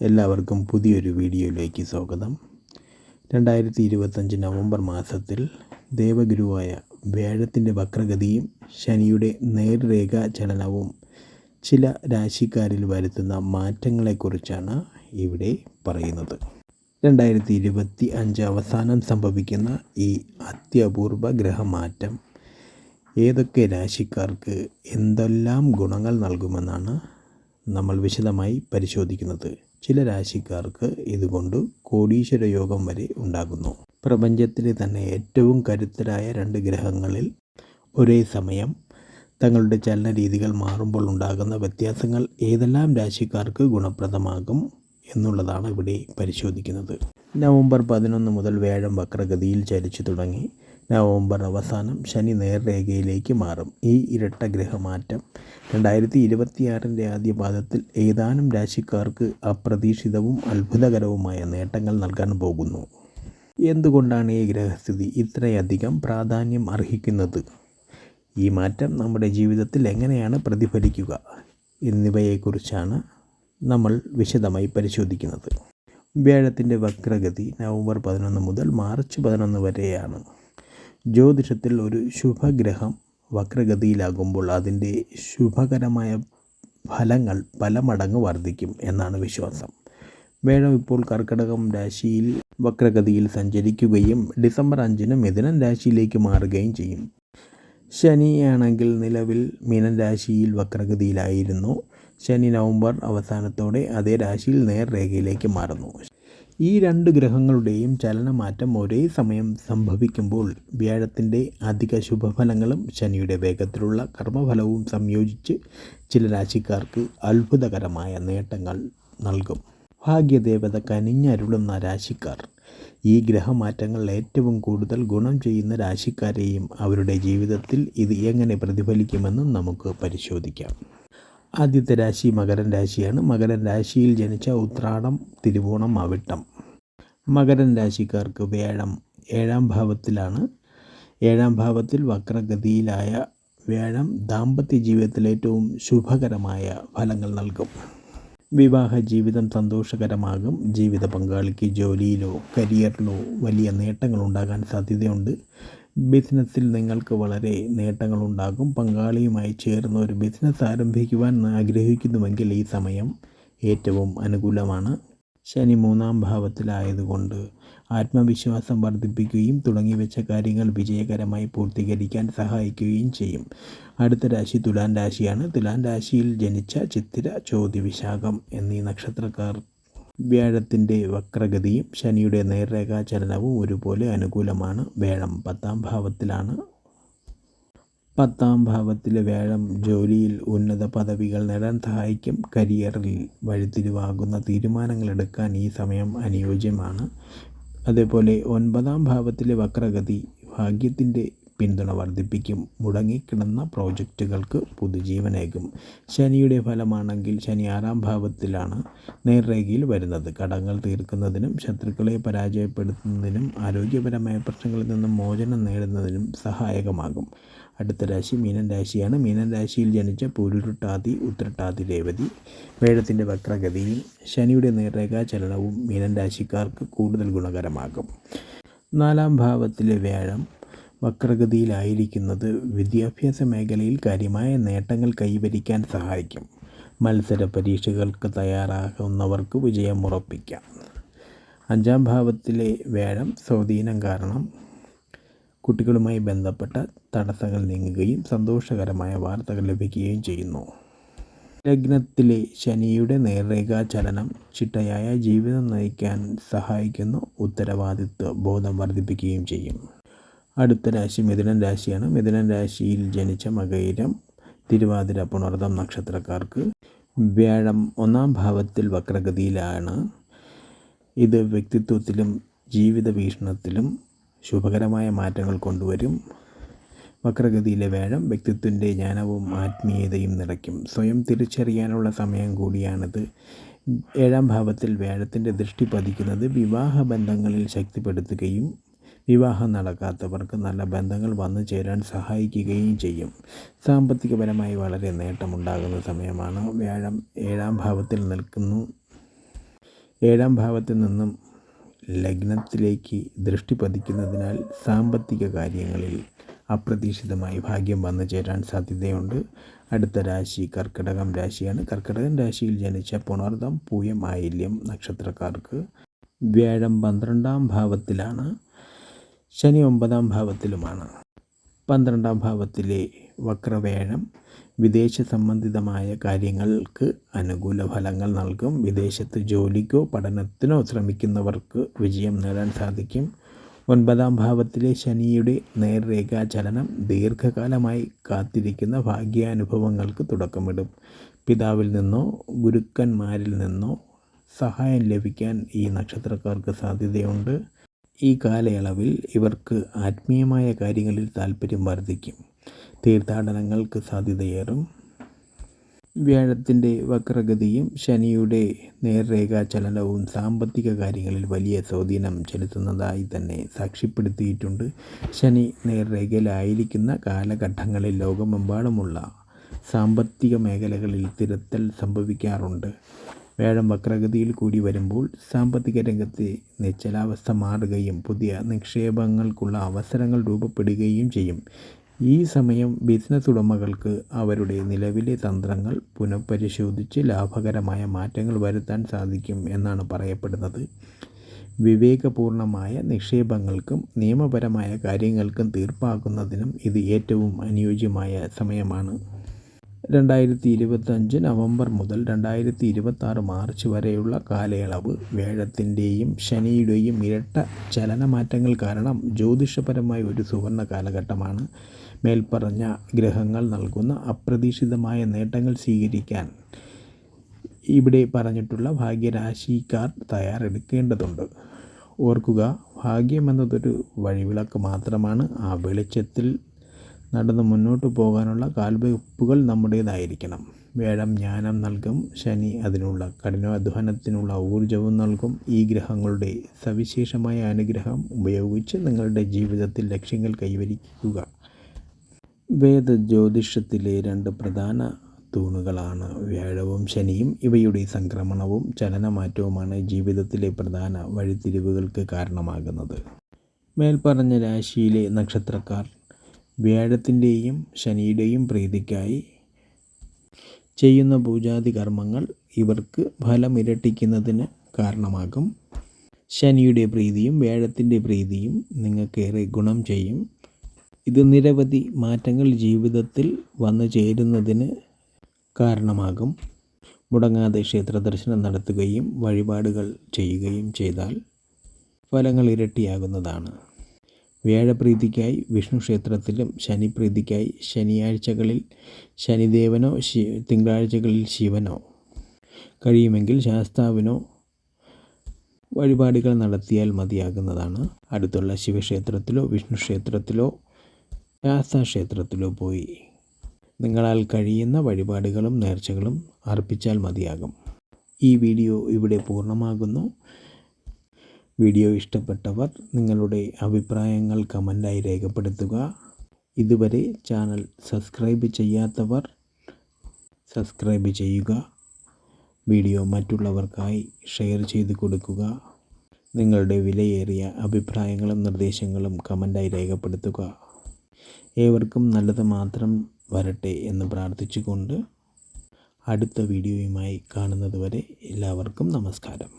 എല്ലാവർക്കും പുതിയൊരു വീഡിയോയിലേക്ക് സ്വാഗതം. രണ്ടായിരത്തി ഇരുപത്തഞ്ച് നവംബർ മാസത്തിൽ ദേവഗുരുവായ വ്യാഴത്തിന്റെ വക്രഗതിയും ശനിയുടെ നേർരേഖ ചലനവും ചില രാശിക്കാരിൽ വരുത്തുന്ന മാറ്റങ്ങളെക്കുറിച്ചാണ് ഇവിടെ പറയുന്നത്. രണ്ടായിരത്തി ഇരുപത്തി അഞ്ച് അവസാനം സംഭവിക്കുന്ന ഈ അത്യപൂർവ ഗ്രഹമാറ്റം ഏതൊക്കെ രാശിക്കാർക്ക് എന്തെല്ലാം ഗുണങ്ങൾ നൽകുമെന്നാണ് നമ്മൾ വിശദമായി പരിശോധിക്കുന്നത്. ചില രാശിക്കാർക്ക് ഇതുകൊണ്ട് കോടീശ്വര യോഗം വരെ ഉണ്ടാകുന്നു. പ്രപഞ്ചത്തിലെ തന്നെ ഏറ്റവും കരുത്തരായ രണ്ട് ഗ്രഹങ്ങളിൽ ഒരേ സമയം തങ്ങളുടെ ചലന രീതികൾ മാറുമ്പോൾ ഉണ്ടാകുന്ന വ്യത്യാസങ്ങൾ ഏതെല്ലാം രാശിക്കാർക്ക് ഗുണപ്രദമാകും എന്നുള്ളതാണ് ഇവിടെ പരിശോധിക്കുന്നത്. നവംബർ പതിനൊന്ന് മുതൽ വ്യാഴം വക്രഗതിയിൽ ചലിച്ചു തുടങ്ങി. നവംബർ അവസാനം ശനി നേർരേഖയിലേക്ക് മാറും. ഈ ഇരട്ട ഗ്രഹമാറ്റം രണ്ടായിരത്തി ഇരുപത്തിയാറിന്റെ ആദ്യ പാദത്തിൽ ഏതാനും രാശിക്കാർക്ക് അപ്രതീക്ഷിതവും അത്ഭുതകരവുമായ നേട്ടങ്ങൾ നൽകാൻ പോകുന്നു. എന്തുകൊണ്ടാണ് ഈ ഗ്രഹസ്ഥിതി ഇത്രയധികം പ്രാധാന്യം അർഹിക്കുന്നത്? ഈ മാറ്റം നമ്മുടെ ജീവിതത്തിൽ എങ്ങനെയാണ് പ്രതിഫലിക്കുക എന്നിവയെക്കുറിച്ചാണ് നമ്മൾ വിശദമായി പരിശോധിക്കുന്നത്. വ്യാഴത്തിന്റെ വക്രഗതി നവംബർ പതിനൊന്ന് മുതൽ മാർച്ച് പതിനൊന്ന് വരെയാണ്. ജ്യോതിഷത്തിൽ ഒരു ശുഭഗ്രഹം വക്രഗതിയിലാകുമ്പോൾ അതിന്റെ ശുഭകരമായ ഫലങ്ങൾ പല മടങ്ങ് വർദ്ധിക്കും എന്നാണ് വിശ്വാസം. മേഡം ഇപ്പോൾ കർക്കിടകം രാശിയിൽ വക്രഗതിയിൽ സഞ്ചരിക്കുകയും ഡിസംബർ അഞ്ചിന് മിഥുനൻ രാശിയിലേക്ക് മാറുകയും ചെയ്യും. ശനിയാണെങ്കിൽ നിലവിൽ മീനൻ രാശിയിൽ വക്രഗതിയിലായിരുന്നു. ശനി നവംബർ അവസാനത്തോടെ അതേ രാശിയിൽ നേർരേഖയിലേക്ക് മാറുന്നു. ഈ രണ്ട് ഗ്രഹങ്ങളുടെയും ചലനമാറ്റം ഒരേ സമയം സംഭവിക്കുമ്പോൾ വ്യാഴത്തിന്റെ അധിക ശുഭഫലങ്ങളും ശനിയുടെ വേഗത്തിലുള്ള കർമ്മഫലവും സംയോജിച്ച് ചില രാശിക്കാർക്ക് അത്ഭുതകരമായ നേട്ടങ്ങൾ നൽകും. ഭാഗ്യദേവത കനിഞ്ഞരുളുന്ന രാശിക്കാർ. ഈ ഗ്രഹമാറ്റങ്ങൾ ഏറ്റവും കൂടുതൽ ഗുണം ചെയ്യുന്ന രാശിക്കാരെയും അവരുടെ ജീവിതത്തിൽ ഇത് എങ്ങനെ പ്രതിഫലിക്കുമെന്നും നമുക്ക് പരിശോധിക്കാം. ആദ്യത്തെ രാശി മകരൻ രാശിയാണ്. മകരൻ രാശിയിൽ ജനിച്ച ഉത്രാടം തിരുവോണം അവിട്ടം. മകരൻ രാശിക്കാർക്ക് വ്യാഴം ഏഴാം ഭാവത്തിലാണ്. ഏഴാം ഭാവത്തിൽ വക്രഗതിയിലായ വ്യാഴം ദാമ്പത്യ ജീവിതത്തിൽ ഏറ്റവും ശുഭകരമായ ഫലങ്ങൾ നൽകും. വിവാഹ ജീവിതം സന്തോഷകരമാകും. ജീവിത പങ്കാളിക്ക് ജോലിയിലോ കരിയറിലോ വലിയ നേട്ടങ്ങൾ ഉണ്ടാകാൻ സാധ്യതയുണ്ട്. ബിസിനസ്സിൽ നിങ്ങൾക്ക് വളരെ നേട്ടങ്ങളുണ്ടാകും. പങ്കാളിയുമായി ചേർന്ന് ഒരു ബിസിനസ് ആരംഭിക്കുവാൻ ആഗ്രഹിക്കുന്നുവെങ്കിൽ ഈ സമയം ഏറ്റവും അനുകൂലമാണ്. ശനി മൂന്നാം ഭാവത്തിലായതുകൊണ്ട് ആത്മവിശ്വാസം വർദ്ധിപ്പിക്കുകയും തുടങ്ങിവെച്ച കാര്യങ്ങൾ വിജയകരമായി പൂർത്തീകരിക്കാൻ സഹായിക്കുകയും ചെയ്യും. അടുത്ത രാശി തുലാൻ രാശിയാണ്. തുലാൻ രാശിയിൽ ജനിച്ച ചിത്തിര ചോതി വിശാഖം എന്നീ നക്ഷത്രക്കാർ വ്യാഴത്തിന്റെ വക്രഗതിയും ശനിയുടെ നേർരേഖാ ചലനവും ഒരുപോലെ അനുകൂലമാണ്. വ്യാഴം പത്താം ഭാവത്തിലാണ്. പത്താം ഭാവത്തിലെ വ്യാഴം ജോലിയിൽ ഉന്നത പദവികൾ നേടാൻ സഹായിക്കും. കരിയറിൽ വഴിത്തിരിവാകുന്ന തീരുമാനങ്ങൾ എടുക്കാൻ ഈ സമയം അനുയോജ്യമാണ്. അതേപോലെ ഒൻപതാം ഭാവത്തിലെ വക്രഗതി ഭാഗ്യത്തിന്റെ പിന്തുണ വർദ്ധിപ്പിക്കും. മുടങ്ങിക്കിടന്ന പ്രോജക്റ്റുകൾക്ക് പുതുജീവനേകും. ശനിയുടെ ഫലമാണെങ്കിൽ ശനി ആറാം ഭാവത്തിലാണ് നേർരേഖയിൽ വരുന്നത്. കടങ്ങൾ തീർക്കുന്നതിനും ശത്രുക്കളെ പരാജയപ്പെടുത്തുന്നതിനും ആരോഗ്യപരമായ പ്രശ്നങ്ങളിൽ നിന്നും മോചനം നേടുന്നതിനും സഹായകമാകും. അടുത്ത രാശി മീനൻ രാശിയാണ്. മീനൻ രാശിയിൽ ജനിച്ച പൂരുരുട്ടാതി ഉത്രട്ടാതി രേവതി വേഴത്തിന്റെ വക്രഗതിയും ശനിയുടെ നേർരേഖാ ചലനവും മീനൻ രാശിക്കാർക്ക് കൂടുതൽ ഗുണകരമാകും. നാലാം ഭാവത്തിലെ വ്യാഴം വക്രഗതിയിലായിരിക്കുന്നത് വിദ്യാഭ്യാസ മേഖലയിൽ കാര്യമായ നേട്ടങ്ങൾ കൈവരിക്കാൻ സഹായിക്കും. മത്സര പരീക്ഷകൾക്ക് തയ്യാറാകുന്നവർക്ക് വിജയം ഉറപ്പിക്കാം. അഞ്ചാം ഭാവത്തിലെ വേഴം സ്വാധീനം കാരണം കുട്ടികളുമായി ബന്ധപ്പെട്ട തടസ്സങ്ങൾ നീങ്ങുകയും സന്തോഷകരമായ വാർത്തകൾ ലഭിക്കുകയും ചെയ്യുന്നു. ലഗ്നത്തിലെ ശനിയുടെ നേർരേഖാ ചലനം ചിട്ടയായ ജീവിതം നയിക്കാൻ സഹായിക്കുന്ന ഉത്തരവാദിത്വ ബോധം വർദ്ധിപ്പിക്കുകയും ചെയ്യും. അടുത്ത രാശി മിഥുനൻ രാശിയാണ്. മിഥുനൻ രാശിയിൽ ജനിച്ച മകയിരം തിരുവാതിര പുണർദം നക്ഷത്രക്കാർക്ക് വ്യാഴം ഒന്നാം ഭാവത്തിൽ വക്രഗതിയിലാണ്. ഇത് വ്യക്തിത്വത്തിലും ജീവിത വീക്ഷണത്തിലും ശുഭകരമായ മാറ്റങ്ങൾ കൊണ്ടുവരും. വക്രഗതിയിലെ വേഴം വ്യക്തിത്വത്തിന്റെ ജ്ഞാനവും ആത്മീയതയും നിറയ്ക്കും. സ്വയം തിരിച്ചറിയാനുള്ള സമയം കൂടിയാണിത്. ഏഴാം ഭാവത്തിൽ വേഴത്തിന്റെ ദൃഷ്ടി പതിക്കുന്നത് വിവാഹ ബന്ധങ്ങളിൽ ശക്തിപ്പെടുത്തുകയും വിവാഹം നടക്കാത്തവർക്ക് നല്ല ബന്ധങ്ങൾ വന്നു ചേരാൻ സഹായിക്കുകയും ചെയ്യും. സാമ്പത്തികപരമായി വളരെ നേട്ടമുണ്ടാകുന്ന സമയമാണ് വ്യാഴം ഏഴാം ഭാവത്തിൽ നിൽക്കുന്നു. ഏഴാം ഭാവത്തിൽ നിന്നും ലഗ്നത്തിലേക്ക് ദൃഷ്ടി പതിക്കുന്നതിനാൽ സാമ്പത്തിക കാര്യങ്ങളിൽ അപ്രതീക്ഷിതമായി ഭാഗ്യം വന്നു ചേരാൻ സാധ്യതയുണ്ട്. അടുത്ത രാശി കർക്കിടകം രാശിയാണ്. കർക്കിടകം രാശിയിൽ ജനിച്ച പുണർദം പൂയം ആയില്യം നക്ഷത്രക്കാർക്ക് വ്യാഴം പന്ത്രണ്ടാം ഭാവത്തിലാണ്. ശനി ഒമ്പതാം ഭാവത്തിലുമാണ്. പന്ത്രണ്ടാം ഭാവത്തിലെ വക്രവേഴം വിദേശ സംബന്ധിതമായ കാര്യങ്ങൾക്ക് അനുകൂല ഫലങ്ങൾ നൽകും. വിദേശത്ത് ജോലിക്കോ പഠനത്തിനോ ശ്രമിക്കുന്നവർക്ക് വിജയം നേടാൻ സാധിക്കും. ഒൻപതാം ഭാവത്തിലെ ശനിയുടെ നേർരേഖാ ചലനം ദീർഘകാലമായി കാത്തിരിക്കുന്ന ഭാഗ്യാനുഭവങ്ങൾക്ക് തുടക്കമിടും. പിതാവിൽ നിന്നോ ഗുരുക്കന്മാരിൽ നിന്നോ സഹായം ലഭിക്കാൻ ഈ നക്ഷത്രക്കാർക്ക് സാധ്യതയുണ്ട്. ഈ കാലയളവിൽ ഇവർക്ക് ആത്മീയമായ കാര്യങ്ങളിൽ താല്പര്യം വർദ്ധിക്കും. തീർത്ഥാടനങ്ങൾക്ക് സാധ്യതയേറും. വ്യാഴത്തിന്റെ വക്രഗതിയും ശനിയുടെ നേർരേഖാ ചലനവും സാമ്പത്തിക കാര്യങ്ങളിൽ വലിയ സ്വാധീനം ചെലുത്തുന്നതായി തന്നെ സാക്ഷ്യപ്പെടുത്തിയിട്ടുണ്ട്. ശനി നേർരേഖയിലായിരിക്കുന്ന കാലഘട്ടങ്ങളിൽ ലോകമെമ്പാടുമുള്ള സാമ്പത്തിക മേഖലകളിൽ തിരുത്തൽ സംഭവിക്കാറുണ്ട്. വ്യാഴം വക്രഗതിയിൽ കൂടി വരുമ്പോൾ സാമ്പത്തിക രംഗത്തെ നിശ്ചലാവസ്ഥ മാറുകയും പുതിയ നിക്ഷേപങ്ങൾക്കുള്ള അവസരങ്ങൾ രൂപപ്പെടുകയും ചെയ്യും. ഈ സമയം ബിസിനസ് ഉടമകൾക്ക് അവരുടെ നിലവിലെ തന്ത്രങ്ങൾ പുനഃപരിശോധിച്ച് ലാഭകരമായ മാറ്റങ്ങൾ വരുത്താൻ സാധിക്കും എന്നാണ് പറയപ്പെടുന്നത്. വിവേകപൂർണമായ നിക്ഷേപങ്ങൾക്കും നിയമപരമായ കാര്യങ്ങൾക്കും തീർപ്പാക്കുന്നതിനും ഇത് ഏറ്റവും അനുയോജ്യമായ സമയമാണ്. രണ്ടായിരത്തി ഇരുപത്തഞ്ച് നവംബർ മുതൽ രണ്ടായിരത്തി ഇരുപത്താറ് മാർച്ച് വരെയുള്ള കാലയളവ് വേഴത്തിന്റെയും ശനിയുടെയും ഇരട്ട ചലനമാറ്റങ്ങൾ കാരണം ജ്യോതിഷപരമായ ഒരു സുവർണ കാലഘട്ടമാണ്. മേൽപ്പറഞ്ഞ ഗ്രഹങ്ങൾ നൽകുന്ന അപ്രതീക്ഷിതമായ നേട്ടങ്ങൾ സ്വീകരിക്കാൻ ഇവിടെ പറഞ്ഞിട്ടുള്ള ഭാഗ്യരാശിക്കാർ തയ്യാറെടുക്കേണ്ടതുണ്ട്. ഓർക്കുക ഭാഗ്യമെന്നതൊരു വഴിവിളക്ക് മാത്രമാണ്. ആ വെളിച്ചത്തിൽ നടന്ന് മുന്നോട്ട് പോകാനുള്ള കാൽവയ്പ്പുകൾ നമ്മുടേതായിരിക്കണം. വേഴം ജ്ഞാനം നൽകും ശനി അതിനുള്ള കഠിനാധ്വാനത്തിനുള്ള ഊർജവും നൽകും. ഈ ഗ്രഹങ്ങളുടെ സവിശേഷമായ അനുഗ്രഹം ഉപയോഗിച്ച് നിങ്ങളുടെ ജീവിതത്തിൽ ലക്ഷ്യങ്ങൾ കൈവരിക്കുക. വേദ ജ്യോതിഷത്തിലെ രണ്ട് പ്രധാന തൂണുകളാണ് വ്യാഴവും ശനിയും. ഇവയുടെ സംക്രമണവും ചലനമാറ്റവുമാണ് ജീവിതത്തിലെ പ്രധാന വഴിത്തിരിവുകൾക്ക് കാരണമാകുന്നത്. മേൽപ്പറഞ്ഞ രാശിയിലെ നക്ഷത്രക്കാർ വ്യാഴത്തിന്റെയും ശനിയുടെയും പ്രീതിക്കായി ചെയ്യുന്ന പൂജാതി കർമ്മങ്ങൾ ഇവർക്ക് ഫലമിരട്ടിക്കുന്നതിന് കാരണമാകും. ശനിയുടെ പ്രീതിയും വ്യാഴത്തിന്റെ പ്രീതിയും നിങ്ങൾക്കേറെ ഗുണം ചെയ്യും. ഇത് നിരവധി മാറ്റങ്ങൾ ജീവിതത്തിൽ വന്നു ചേരുന്നതിന് കാരണമാകും. മുടങ്ങാതെ ക്ഷേത്ര ദർശനം നടത്തുകയും വഴിപാടുകൾ ചെയ്യുകയും ചെയ്താൽ ഫലങ്ങൾ ഇരട്ടിയാകുന്നതാണ്. വ്യാഴപ്രീതിക്കായി വിഷ്ണു ക്ഷേത്രത്തിലും ശനിപ്രീതിക്കായി ശനിയാഴ്ചകളിൽ ശനിദേവനോ ശി തിങ്കളാഴ്ചകളിൽ ശിവനോ. കഴിയുമെങ്കിൽ ശാസ്താവിനോ വഴിപാടുകൾ നടത്തിയാൽ മതിയാകുന്നതാണ്. അടുത്തുള്ള ശിവക്ഷേത്രത്തിലോ വിഷ്ണു ക്ഷേത്രത്തിലോ ശാസ്താ ക്ഷേത്രത്തിലോ പോയി നിങ്ങളാൽ കഴിയുന്ന വഴിപാടുകളും നേർച്ചകളും അർപ്പിച്ചാൽ മതിയാകും. ഈ വീഡിയോ ഇവിടെ പൂർണമാകുന്നു. വീഡിയോ ഇഷ്ടപ്പെട്ടവർ നിങ്ങളുടെ അഭിപ്രായങ്ങൾ കമന്റായി രേഖപ്പെടുത്തുക. ഇതുവരെ ചാനൽ സബ്സ്ക്രൈബ് ചെയ്യാത്തവർ സബ്സ്ക്രൈബ് ചെയ്യുക. വീഡിയോ മറ്റുള്ളവർക്കായി ഷെയർ ചെയ്ത് കൊടുക്കുക. നിങ്ങളുടെ വിലയേറിയ അഭിപ്രായങ്ങളും നിർദ്ദേശങ്ങളും കമന്റായി രേഖപ്പെടുത്തുക. ഏവർക്കും നല്ലത് മാത്രം വരട്ടെ എന്ന് പ്രാർത്ഥിച്ചുകൊണ്ട് അടുത്ത വീഡിയോയുമായി കാണുന്നതുവരെ എല്ലാവർക്കും നമസ്കാരം.